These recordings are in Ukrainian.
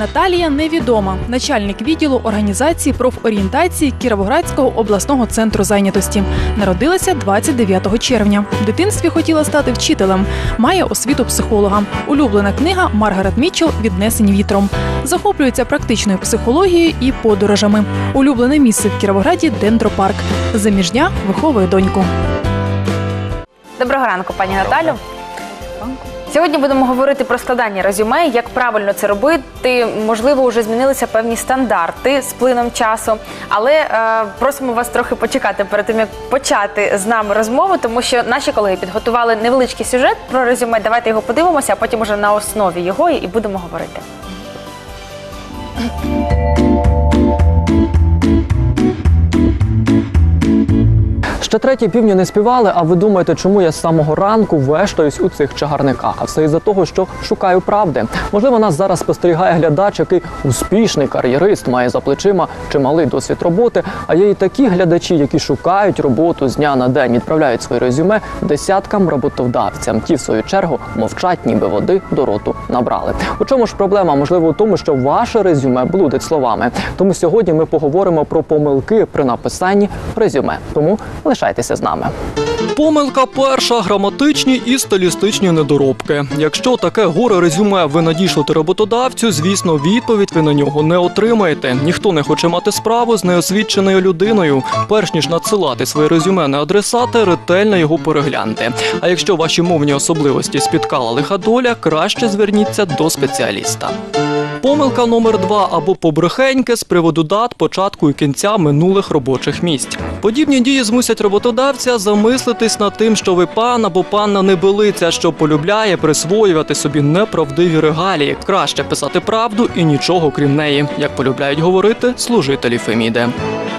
Наталія невідома, начальник відділу організації профорієнтації Кіровоградського обласного центру зайнятості. Народилася 29 червня. В дитинстві хотіла стати вчителем. Має освіту психолога. Улюблена книга Маргарет Мітчелл «Віднесені вітром. Захоплюється практичною психологією і подорожами. Улюблене місце в Кіровограді дендропарк. Заміжня виховує доньку. Доброго ранку, пані Наталю. Сьогодні будемо говорити про складання резюме, як правильно це робити. Можливо, вже змінилися певні стандарти з плином часу, але е, просимо вас трохи почекати перед тим, як почати з нами розмову, тому що наші колеги підготували невеличкий сюжет про резюме. Давайте його подивимося, а потім уже на основі його і будемо говорити. Ще треті півні не співали, а ви думаєте, чому я з самого ранку вештаюсь у цих чагарниках? А все із-за того, що шукаю правди. Можливо, нас зараз спостерігає глядач, який успішний кар'єрист, має за плечима чималий досвід роботи. А є і такі глядачі, які шукають роботу з дня на день, відправляють свої резюме десяткам роботодавцям. Ті, в свою чергу, мовчать, ніби води до роту набрали. У чому ж проблема? Можливо, у тому, що ваше резюме блудить словами. Тому сьогодні ми поговоримо про помилки при написанні резюме. Тому лишайтеся з нами. Помилка перша граматичні і стилістичні недоробки. Якщо таке горе резюме ви надішлете роботодавцю, звісно, відповідь ви на нього не отримаєте. Ніхто не хоче мати справу з неосвіченою людиною. Перш ніж надсилати своє резюме на адресати, ретельно його перегляньте. А якщо ваші мовні особливості спіткала лиха доля, краще зверніться до спеціаліста. Помилка номер два або побрехеньке з приводу дат початку і кінця минулих робочих місць. Подібні дії змусять роботодавця замислитись над тим, що ви пан або панна небелиця, що полюбляє присвоювати собі неправдиві регалії. Краще писати правду і нічого крім неї, як полюбляють говорити служителі Феміди.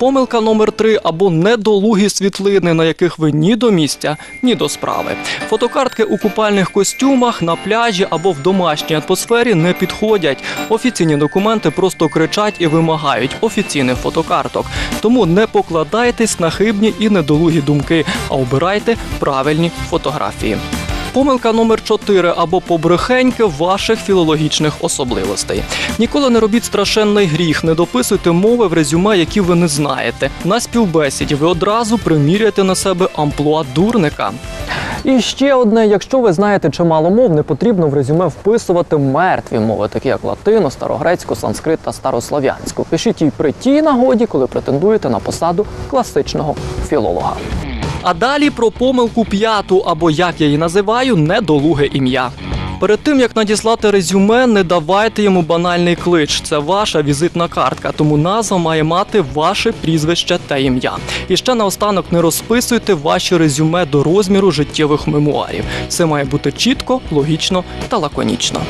Помилка номер три або недолугі світлини, на яких ви ні до місця, ні до справи. Фотокартки у купальних костюмах на пляжі або в домашній атмосфері не підходять. Офіційні документи просто кричать і вимагають офіційних фотокарток. Тому не покладайтесь на хибні і недолугі думки, а обирайте правильні фотографії. Помилка номер 4 або побрехеньки ваших філологічних особливостей. Ніколи не робіть страшенний гріх, не дописуйте мови в резюме, які ви не знаєте. На співбесіді ви одразу приміряєте на себе амплуа дурника. І ще одне: якщо ви знаєте чимало мов, не потрібно в резюме вписувати мертві мови, такі як латину, старогрецьку, санскрит та старослов'янську. Пишіть її при тій нагоді, коли претендуєте на посаду класичного філолога. А далі про помилку п'яту, або як я її називаю, недолуге ім'я. Перед тим як надіслати резюме, не давайте йому банальний клич. Це ваша візитна картка, тому назва має мати ваше прізвище та ім'я. І ще наостанок не розписуйте ваші резюме до розміру життєвих мемуарів. Це має бути чітко, логічно та лаконічно.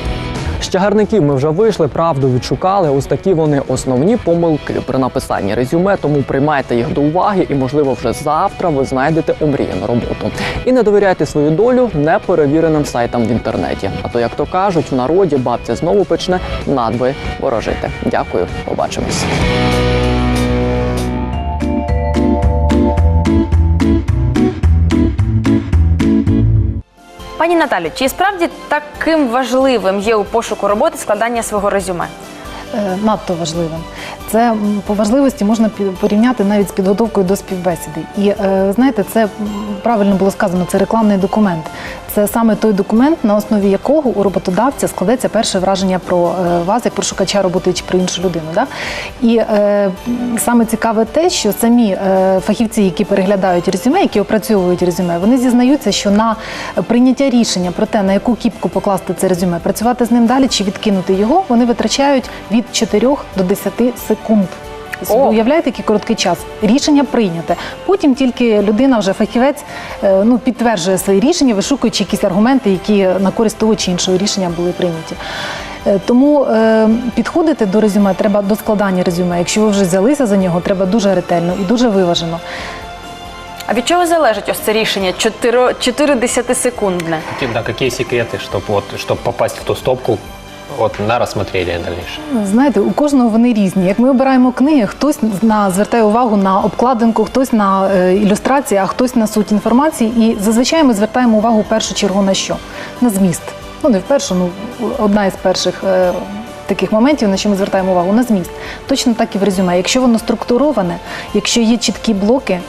З чагарників ми вже вийшли, правду відшукали. Ось такі вони основні помилки при написанні резюме. Тому приймайте їх до уваги, і можливо вже завтра ви знайдете омріяну роботу. І не довіряйте свою долю неперевіреним сайтам в інтернеті. А то, як то кажуть, в народі бабця знову почне надби ворожити. Дякую, побачимось. Пані Наталю, чи справді таким важливим є у пошуку роботи складання свого резюме? Е, надто важливим. Це по важливості можна порівняти навіть з підготовкою до співбесіди. І е, знаєте, це правильно було сказано, це рекламний документ. Це саме той документ, на основі якого у роботодавця складеться перше враження про е, вас, як про шукача роботи чи про іншу людину. Да? І е, саме цікаве те, що самі е, фахівці, які переглядають резюме, які опрацьовують резюме, вони зізнаються, що на прийняття рішення про те, на яку кіпку покласти це резюме, працювати з ним далі чи відкинути його, вони витрачають від 4 до 10 секунд. Собі О! уявляєте, який короткий час. Рішення прийняте. Потім тільки людина, вже фахівець, е, ну, підтверджує свої рішення, вишукуючи якісь аргументи, які на користь того чи іншого рішення були прийняті. Е, Тому е, підходити до резюме треба до складання резюме. Якщо ви вже взялися за нього, треба дуже ретельно і дуже виважено. А від чого залежить ось це рішення 4, 4 секундне? Какие, да, какие секреты, чтобы вот, чтоб попасть в ту стопку? Вот на рассмотрение дальнейшее? Знаєте, у кожного вони різні. Як ми обираємо книги, хтось на звертає увагу на обкладинку, хтось на е, ілюстрації, а хтось на суть інформації. І зазвичай ми звертаємо увагу в першу чергу на що? На зміст. Ну не в першу, ну одна із перших. е, Таких моментів, на що ми звертаємо увагу на зміст. Точно так і в резюме. Якщо воно структуроване, якщо є чіткі блоки,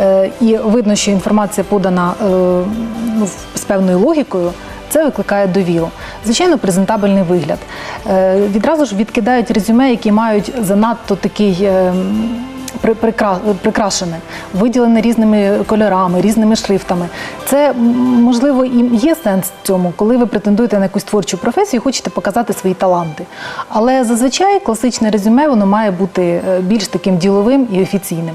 е, і видно, що інформація подана е, ну, з певною логікою, це викликає довіру. Звичайно, презентабельний вигляд. Е, Відразу ж відкидають резюме, які мають занадто такий. е, при- прикра- прикрашене, виділене різними кольорами, різними шрифтами. Це можливо і є сенс в цьому, коли ви претендуєте на якусь творчу професію, і хочете показати свої таланти. Але зазвичай класичне резюме воно має бути е, більш таким діловим і офіційним.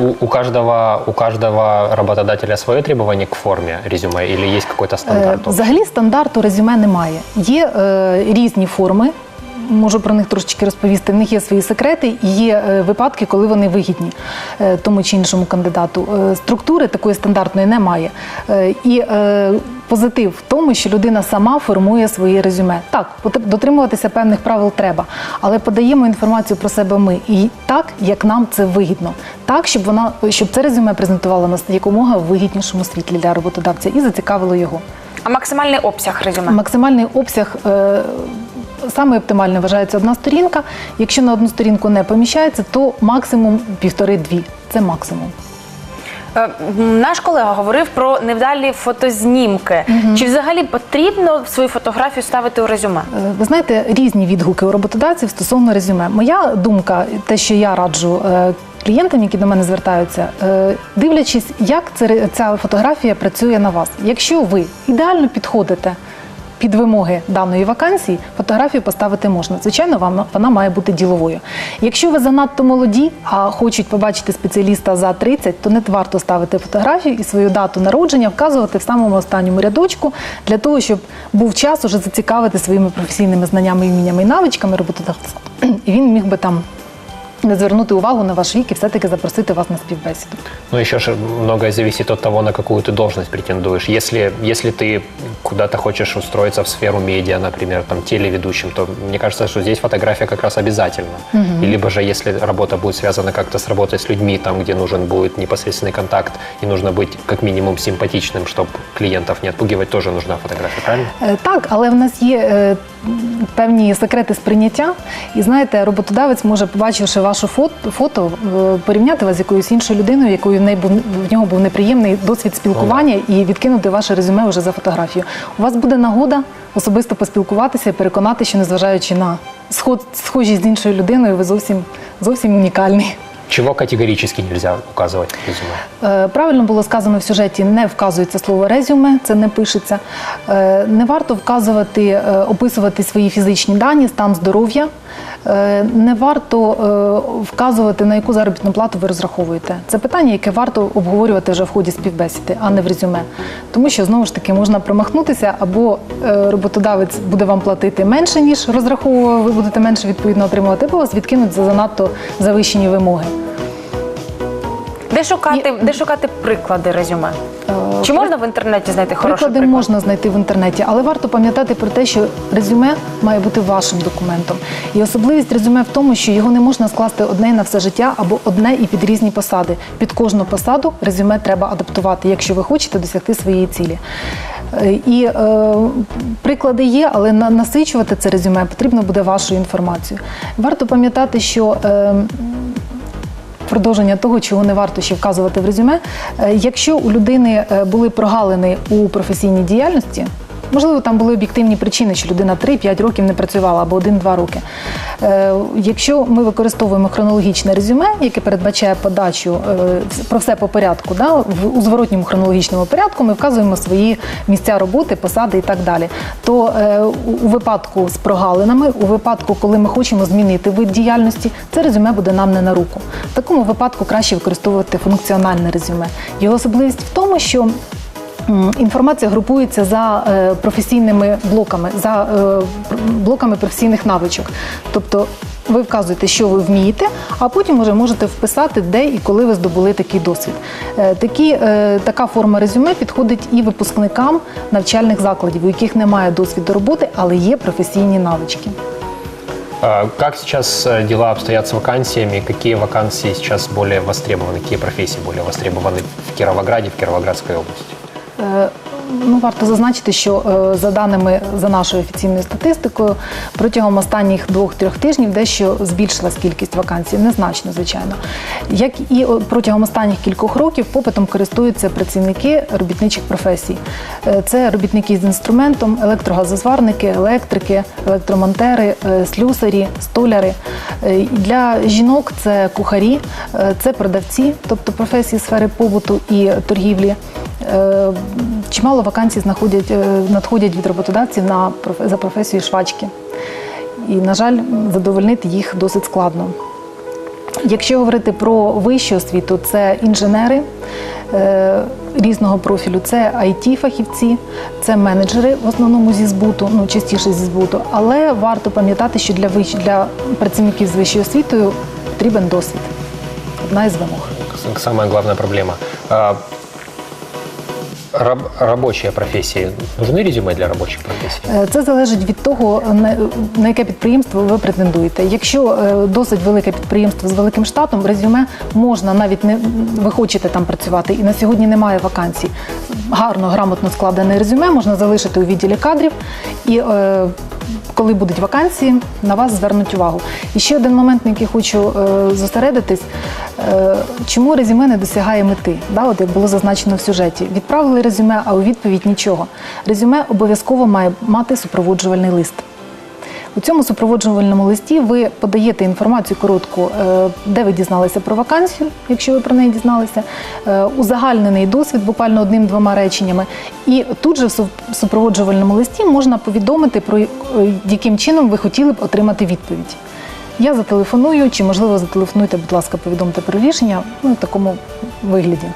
У, у каждого у каждого работодателя своє требування к формі резюме или є якийсь стандарт? Взагалі стандарту резюме немає. Є е, різні форми. Можу про них трошечки розповісти. В них є свої секрети і є е, випадки, коли вони вигідні е, тому чи іншому кандидату. Е, структури такої стандартної немає. І позитив в тому, що людина сама формує своє резюме. Так, дотримуватися певних правил треба, але подаємо інформацію про себе ми і так, як нам це вигідно, так, щоб вона щоб це резюме презентувало нас якомога в вигіднішому світлі для роботодавця і зацікавило його. А максимальний обсяг резюме? Максимальний обсяг саме оптимально вважається одна сторінка. Якщо на одну сторінку не поміщається, то максимум півтори-дві. Це максимум. Е, Наш колега говорив про невдалі фотознімки. Чи взагалі потрібно свою фотографію ставити у резюме? Е, Ви знаєте, різні відгуки у роботодавців стосовно резюме. Моя думка, те, що я раджу е, клієнтам, які до мене звертаються, дивлячись, як ця фотографія працює на вас. Якщо ви ідеально підходите. Під вимоги даної вакансії фотографію поставити можна. Звичайно, вам вона має бути діловою. Якщо ви занадто молоді, а хочуть побачити спеціаліста за 30, то не варто ставити фотографію і свою дату народження вказувати в самому останньому рядочку для того, щоб був час уже зацікавити своїми професійними знаннями, вміннями і навичками роботодавця. І він міг би там не звернути увагу на ваш вік і все-таки запросити вас на співбесіду. Ну, еще же многое зависит от того, на какую ты должность претендуешь. Если, если ты куда-то хочешь устроиться в сферу медиа, например, там, телеведущим, то мне кажется, что здесь фотография как раз обязательна. И либо же, если работа будет связана как-то с работой с людьми, там, где нужен будет непосредственный контакт, и нужно быть как минимум симпатичным, чтобы клиентов не отпугивать, тоже нужна фотография, правильно? Е, Так, але в нас є е, певні секрети сприйняття. І знаєте, роботодавець може, побачивши вашу фото, фото е, порівняти вас з якоюсь іншою людиною, якою в, неї був, в нього був неприємний досвід спілкування, і відкинути ваше резюме вже за фотографію. У вас буде нагода особисто поспілкуватися і переконати, що незважаючи на сход, схожість з іншою людиною, ви зовсім, зовсім унікальний. Чего категорически нельзя указывать в резюме? Е, Правильно було сказано в сюжеті, не вказується слово резюме, це не пишеться. Е, Не варто вказувати, описувати свої фізичні дані, стан здоров'я. Е, Не варто е, вказувати, на яку заробітну плату ви розраховуєте. Це питання, яке варто обговорювати вже в ході співбесіди, а не в резюме. Тому що знову ж таки можна промахнутися, або е, роботодавець буде вам платити менше, ніж розраховував, ви будете менше відповідно отримувати, або вас відкинуть за занадто завищені вимоги. Де шукати, де шукати приклади резюме? Е, Чи можна в інтернеті знайти хороший Приклади приклад? можна знайти в інтернеті, але варто пам'ятати про те, що резюме має бути вашим документом. І особливість резюме в тому, що його не можна скласти одне на все життя або одне і під різні посади. Під кожну посаду резюме треба адаптувати, якщо ви хочете досягти своєї цілі. Е, І е, приклади є, але насичувати це резюме потрібно буде вашою інформацією. Варто пам'ятати, що е, продовження того, чого не варто ще вказувати в резюме. Е, Якщо у людини е, були прогалини у професійній діяльності, можливо, там були об'єктивні причини, що людина 3-5 років не працювала або 1-2 роки. Е, Якщо ми використовуємо хронологічне резюме, яке передбачає подачу е, про все по порядку, да, в- у зворотньому хронологічному порядку ми вказуємо свої місця роботи, посади і так далі. То е, у- випадку з прогалинами, у випадку, коли ми хочемо змінити вид діяльності, це резюме буде нам не на руку. В такому випадку краще використовувати функціональне резюме. Його особливість в тому, що Інформація групується за е, професійними блоками, за е, пр- блоками професійних навичок. Тобто Ви вказуєте, що ви вмієте, а потім вже можете вписати, де і коли ви здобули такий досвід. Е, Такі, е, така форма резюме підходить і випускникам навчальних закладів, у яких немає досвіду роботи, але є професійні навички. А Как сейчас э, дела обстоят с вакансиями? Какие вакансии сейчас более востребованы? Какие профессии более востребованы в Кировограде, в Кировоградской области? Е, Ну, варто зазначити, що е, за даними за нашою офіційною статистикою, протягом останніх двох-трьох тижнів дещо збільшилась кількість вакансій, незначно, звичайно. Як і протягом останніх кількох років попитом користуються працівники робітничих професій. Е, Це робітники з інструментом, електрогазозварники, електрики, електромонтери, слюсарі, столяри. Для жінок це кухарі, це продавці, тобто професії сфери побуту і торгівлі. Е, Чимало вакансій знаходять, е, надходять від роботодавців на, за професією швачки. І, на жаль, задовольнити їх досить складно. Якщо говорити про вищу освіту, це інженери е, різного профілю, це it фахівці це менеджери в основному зі збуту, ну частіше зі збуту. Але варто пам'ятати, що для вищ... для працівників з вищою освітою потрібен досвід. Одна із вимог. С- Самая главная проблема. Раб- рабочие професія. Нужны резюме для робочих профессий? Е, Це залежить від того, на- на яке підприємство ви претендуєте. Якщо е, досить велике підприємство з великим штатом, резюме можна навіть не ви хочете там працювати, і на сьогодні немає вакансій. Гарно, грамотно складене резюме можна залишити у відділі кадрів і. е, Коли будуть вакансії, на вас звернуть увагу. І ще один момент, на який хочу е, зосередитись, е, чому резюме не досягає мети? Да, от як було зазначено в сюжеті. Відправили резюме, а у відповідь нічого. Резюме обов'язково має мати супроводжувальний лист. У цьому супроводжувальному листі ви подаєте інформацію коротку, е, де ви дізналися про вакансію, якщо ви про неї дізналися, е, узагальнений досвід буквально одним-двома реченнями. І тут же в супроводжувальному листі можна повідомити про е, яким чином ви хотіли б отримати відповідь. Я зателефоную, чи можливо зателефонуйте, будь ласка, повідомте про рішення ну, в такому вигляді.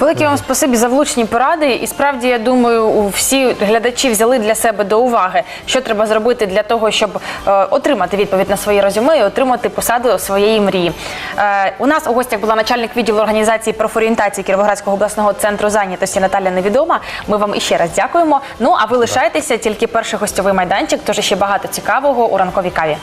Велике вам спасибі за влучні поради. І справді я думаю, всі глядачі взяли для себе до уваги, що треба зробити для того, щоб е, отримати відповідь на свої резюме і отримати посаду своєї мрії. Е, у нас у гостях була начальник відділу організації профорієнтації Кіровоградського обласного центру зайнятості Наталя Невідома. Ми вам іще раз дякуємо. Ну а ви лишайтеся тільки перший гостьовий майданчик, тож ще багато цікавого у ранковій каві.